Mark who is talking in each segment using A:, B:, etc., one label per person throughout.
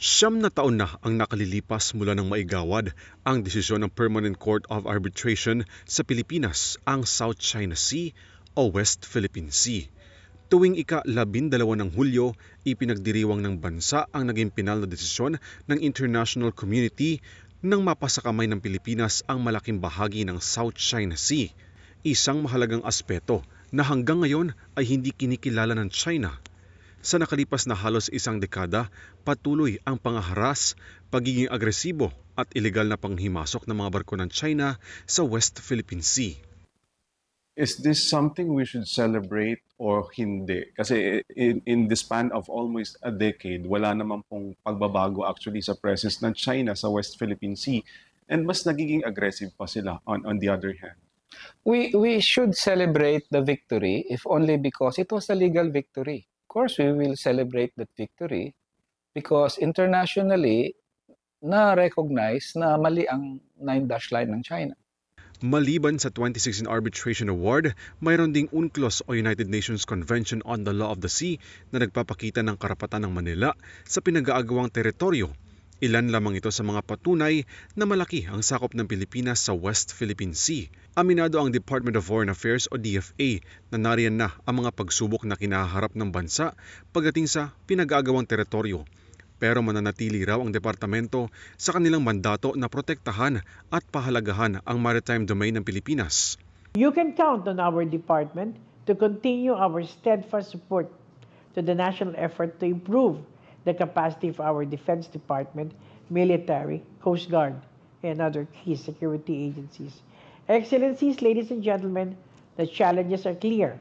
A: Siyam na taon na ang nakalilipas mula ng maigawad ang desisyon ng Permanent Court of Arbitration sa Pilipinas, ang South China Sea o West Philippine Sea. Tuwing ika-labindalawa ng Hulyo, ipinagdiriwang ng bansa ang naging pinal na desisyon ng international community nang mapasakamay ng Pilipinas ang malaking bahagi ng South China Sea. Isang mahalagang aspeto na hanggang ngayon ay hindi kinikilala ng China sa nakalipas na halos isang dekada, patuloy ang pangaharas, pagiging agresibo at ilegal na panghimasok ng mga barko ng China sa West Philippine Sea.
B: Is this something we should celebrate or hindi? Kasi in, in the span of almost a decade, wala naman pong pagbabago actually sa presence ng China sa West Philippine Sea. And mas nagiging aggressive pa sila on, on the other hand.
C: we we should celebrate the victory if only because it was a legal victory. Course, we will celebrate that victory because internationally na-recognize na mali ang nine dash line ng China.
A: Maliban sa 2016 Arbitration Award, mayroon ding UNCLOS o United Nations Convention on the Law of the Sea na nagpapakita ng karapatan ng Manila sa pinag-aagawang teritoryo. Ilan lamang ito sa mga patunay na malaki ang sakop ng Pilipinas sa West Philippine Sea. Aminado ang Department of Foreign Affairs o DFA na nariyan na ang mga pagsubok na kinaharap ng bansa pagdating sa pinag-aagawang teritoryo. Pero mananatili raw ang departamento sa kanilang mandato na protektahan at pahalagahan ang maritime domain ng Pilipinas.
D: You can count on our department to continue our steadfast support to the national effort to improve the capacity of our Defense Department, military, Coast Guard, and other key security agencies. Excellencies, ladies and gentlemen, the challenges are clear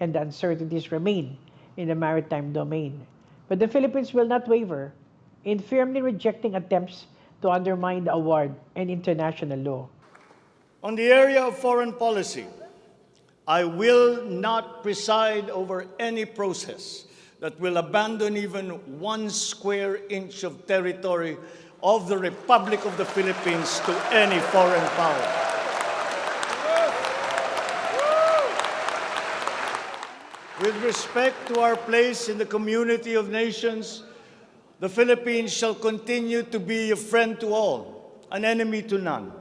D: and the uncertainties remain in the maritime domain. But the Philippines will not waver in firmly rejecting attempts to undermine the award and international law.
E: On the area of foreign policy, I will not preside over any process that will abandon even one square inch of territory of the Republic of the Philippines to any foreign power. With respect to our place in the community of nations, the Philippines shall continue to be a friend to all, an enemy to none.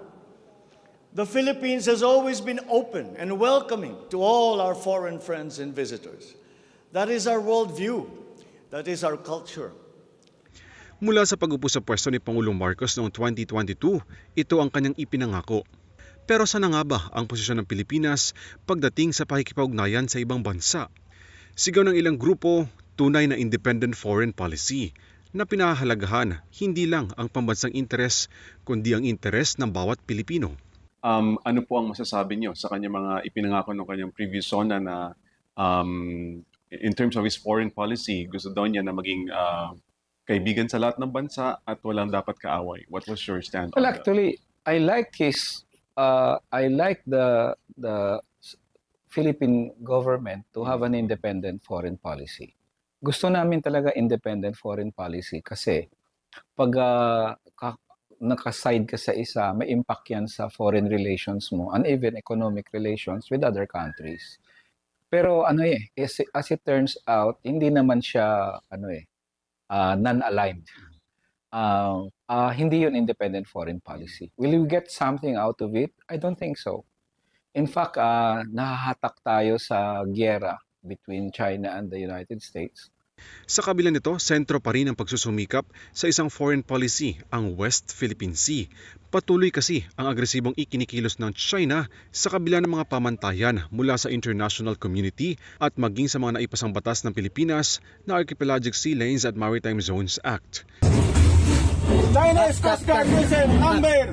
E: The Philippines has always been open and welcoming to all our foreign friends and visitors. That is our worldview. That is our culture.
A: Mula sa pag-upo sa pwesto ni Pangulong Marcos noong 2022, ito ang kanyang ipinangako. Pero sana nga ba ang posisyon ng Pilipinas pagdating sa pakikipag-ugnayan sa ibang bansa? Sigaw ng ilang grupo, tunay na independent foreign policy na pinahahalagahan hindi lang ang pambansang interes kundi ang interes ng bawat Pilipino.
B: Um, ano po ang masasabi niyo sa kanyang mga ipinangako ng kanyang previous zona na um, in terms of his foreign policy, gusto daw niya na maging uh, kaibigan sa lahat ng bansa at walang dapat kaaway. What was your stand
C: Well,
B: on that?
C: actually, I like his uh, I like the the Philippine government to have an independent foreign policy. Gusto namin talaga independent foreign policy kasi pag uh, ka- nakaside ka sa isa, may impact yan sa foreign relations mo and even economic relations with other countries. Pero ano eh, as, as it turns out, hindi naman siya ano eh, uh, non-aligned. Uh, uh, hindi yun independent foreign policy. Will you get something out of it? I don't think so. In fact, uh, nahahatak tayo sa gyera between China and the United States.
A: Sa kabila nito, sentro pa rin ang pagsusumikap sa isang foreign policy, ang West Philippine Sea. Patuloy kasi ang agresibong ikinikilos ng China sa kabila ng mga pamantayan mula sa international community at maging sa mga naipasang batas ng Pilipinas na Archipelagic Sea Lanes at Maritime Zones Act.
F: China's Coast Guard vessel number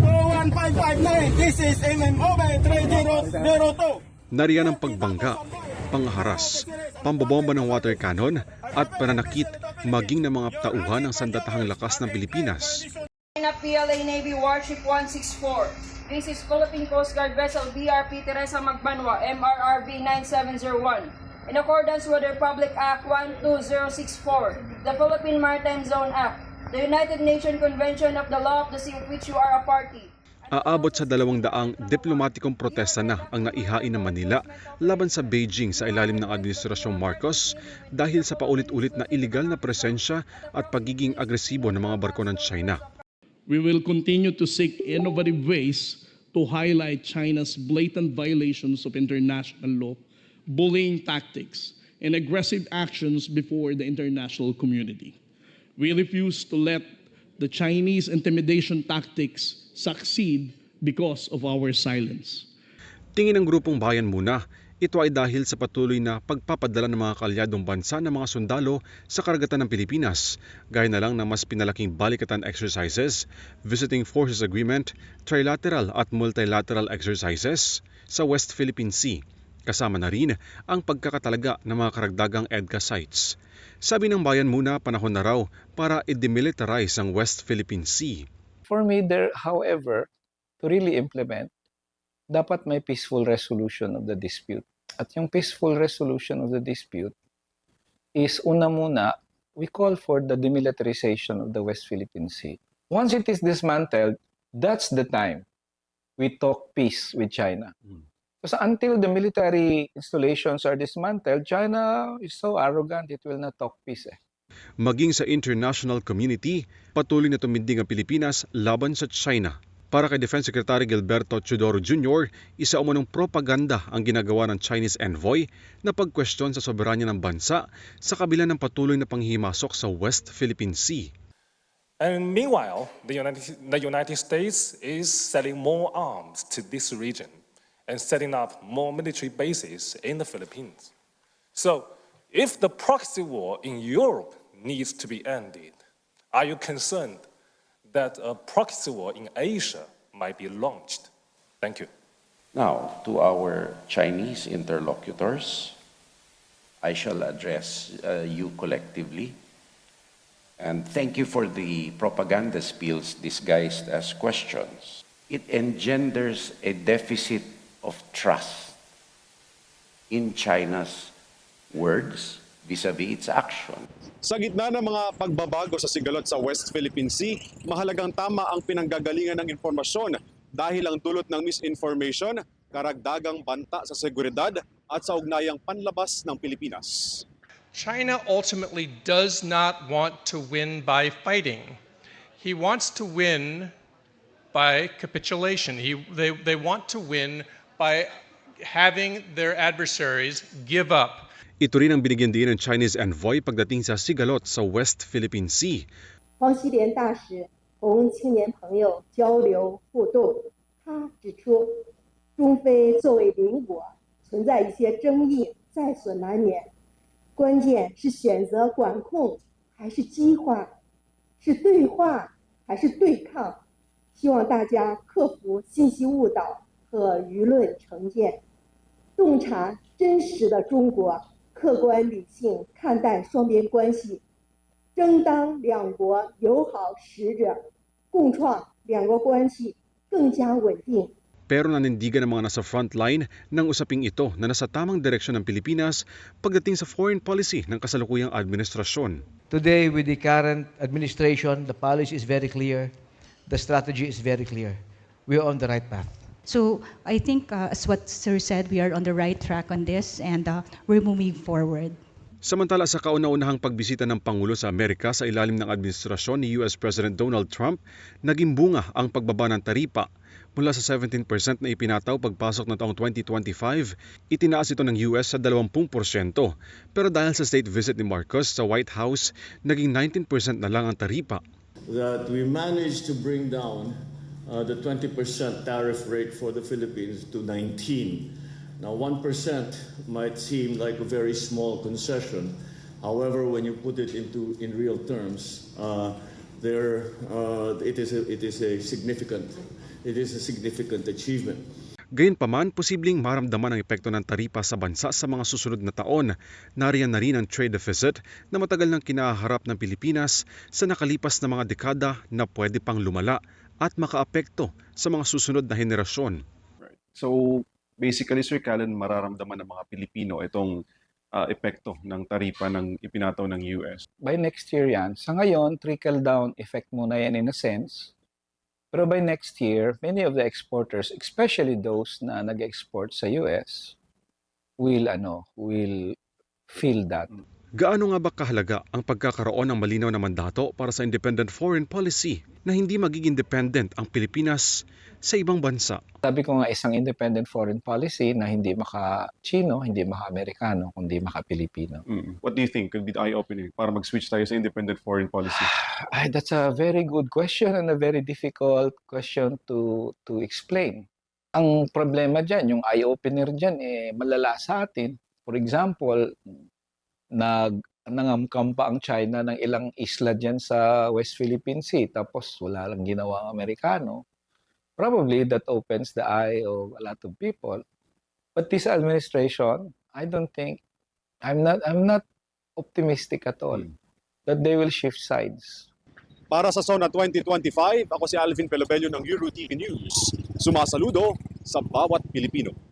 F: 21559. This is MMOB 3002.
A: Nariyan ang pagbangga, pangharas, pambobomba ng water cannon at pananakit maging ng mga tauhan ng sandatahang lakas ng Pilipinas.
G: China PLA Navy Warship 164. This is Philippine Coast Guard vessel BRP Teresa Magbanwa, MRRV 9701. In accordance with the Republic Act 12064, the Philippine Maritime Zone Act, the United Nations Convention of the Law of the Sea of which you are a party.
A: Aabot sa dalawang daang diplomatikong protesta na ang naihain ng Manila laban sa Beijing sa ilalim ng Administrasyong Marcos dahil sa paulit-ulit na iligal na presensya at pagiging agresibo ng mga barko ng China.
H: We will continue to seek innovative ways to highlight China's blatant violations of international law, bullying tactics, and aggressive actions before the international community. We refuse to let the Chinese intimidation tactics succeed because of our silence.
A: Tingin ng grupong Bayan Muna, ito ay dahil sa patuloy na pagpapadala ng mga kalyadong bansa ng mga sundalo sa karagatan ng Pilipinas, gaya na lang ng mas pinalaking balikatan exercises, visiting forces agreement, trilateral at multilateral exercises sa West Philippine Sea. Kasama na rin ang pagkakatalaga ng mga karagdagang EDCA sites. Sabi ng Bayan Muna, panahon na raw para i-demilitarize ang West Philippine Sea.
C: For me, there, however, to really implement, dapat may peaceful resolution of the dispute. At yung peaceful resolution of the dispute is una muna, we call for the demilitarization of the West Philippine Sea. Once it is dismantled, that's the time we talk peace with China. Because until the military installations are dismantled, China is so arrogant, it will not talk peace. Eh.
A: Maging sa international community, patuloy na tuminding ang Pilipinas laban sa China. Para kay Defense Secretary Gilberto Chodoro Jr., isa umunong propaganda ang ginagawa ng Chinese envoy na pagkwestiyon sa soberanya ng bansa sa kabila ng patuloy na panghimasok sa West Philippine Sea.
I: And meanwhile, the United, the United States is selling more arms to this region and setting up more military bases in the Philippines. So, if the proxy war in Europe needs to be ended, are you concerned that a proxy war in Asia might be launched? Thank you.
J: Now, to our Chinese interlocutors, I shall address uh, you collectively. And thank you for the propaganda spills disguised as questions. It engenders a deficit of trust in China's words vis-a-vis its action.
B: Sa gitna ng mga pagbabago sa sigalot sa West Philippine Sea, mahalagang tama ang pinanggagalingan ng impormasyon dahil ang dulot ng misinformation, karagdagang banta sa seguridad at sa ugnayang panlabas ng Pilipinas.
K: China ultimately does not want to win by fighting. He wants to win by capitulation. He, they, they want to win by having their adversaries give up.
A: Ito rin ang binigyan din ng Chinese envoy pagdating sa sigalot sa West Philippine Sea.
L: 黄锡莲大使同青年朋友交流互动，他指出，中非作为邻国，存在一些争议，在所难免。关键是选择管控还是激化，是对话还是对抗。希望大家克服信息误导和舆论成见，洞察真实的中国，客观理性看待双边关系。争当两国友好使者，共创两国关系更加稳定。
A: Pero nanindigan ng mga nasa frontline ng usaping ito na nasa tamang direksyon ng Pilipinas pagdating sa foreign policy ng kasalukuyang administrasyon.
M: Today, with the current administration, the policy is very clear, the strategy is very clear. We are on the right path.
N: So I think, uh, as what Sir said, we are on the right track on this and uh, we're moving forward.
A: Samantala sa kauna-unahang pagbisita ng Pangulo sa Amerika sa ilalim ng administrasyon ni US President Donald Trump, naging bunga ang pagbaba ng taripa. Mula sa 17% na ipinataw pagpasok ng taong 2025, itinaas ito ng US sa 20%. Pero dahil sa state visit ni Marcos sa White House, naging 19% na lang ang taripa.
E: that we managed to bring down uh, the 20% tariff rate for the Philippines to 19. Now, 1% might seem like a very small concession. However, when you put it into in real terms, uh, there uh, it is a, it is a significant it is a significant achievement.
A: Gayunpaman, posibleng maramdaman ang epekto ng taripa sa bansa sa mga susunod na taon. Nariyan na rin ang trade deficit na matagal nang kinaharap ng Pilipinas sa nakalipas na mga dekada na pwede pang lumala at makaapekto sa mga susunod na henerasyon.
B: So basically, Sir Callan, mararamdaman ng mga Pilipino itong ah, epekto ng taripa ng ipinataw ng US.
C: By next year yan. Sa ngayon, trickle-down effect muna yan in a sense. Pero by next year, many of the exporters, especially those na nag-export sa US, will ano, will feel that.
A: Gaano nga ba kahalaga ang pagkakaroon ng malinaw na mandato para sa independent foreign policy na hindi magiging dependent ang Pilipinas sa ibang bansa?
C: Sabi ko nga isang independent foreign policy na hindi maka-Chino, hindi maka-Amerikano, kundi maka-Pilipino.
B: Mm. What do you think could be the eye-opening para mag-switch tayo sa independent foreign policy?
C: Ay, that's a very good question and a very difficult question to to explain. Ang problema diyan, yung eye-opener diyan eh malala sa atin. For example, nag nangamkam pa ang China ng ilang isla diyan sa West Philippine Sea tapos wala lang ginawa ang Amerikano. Probably that opens the eye of a lot of people. But this administration, I don't think I'm not I'm not optimistic at all that they will shift sides.
O: Para sa Zona 2025, ako si Alvin Pelobello ng Euro TV News. Sumasaludo sa bawat Pilipino.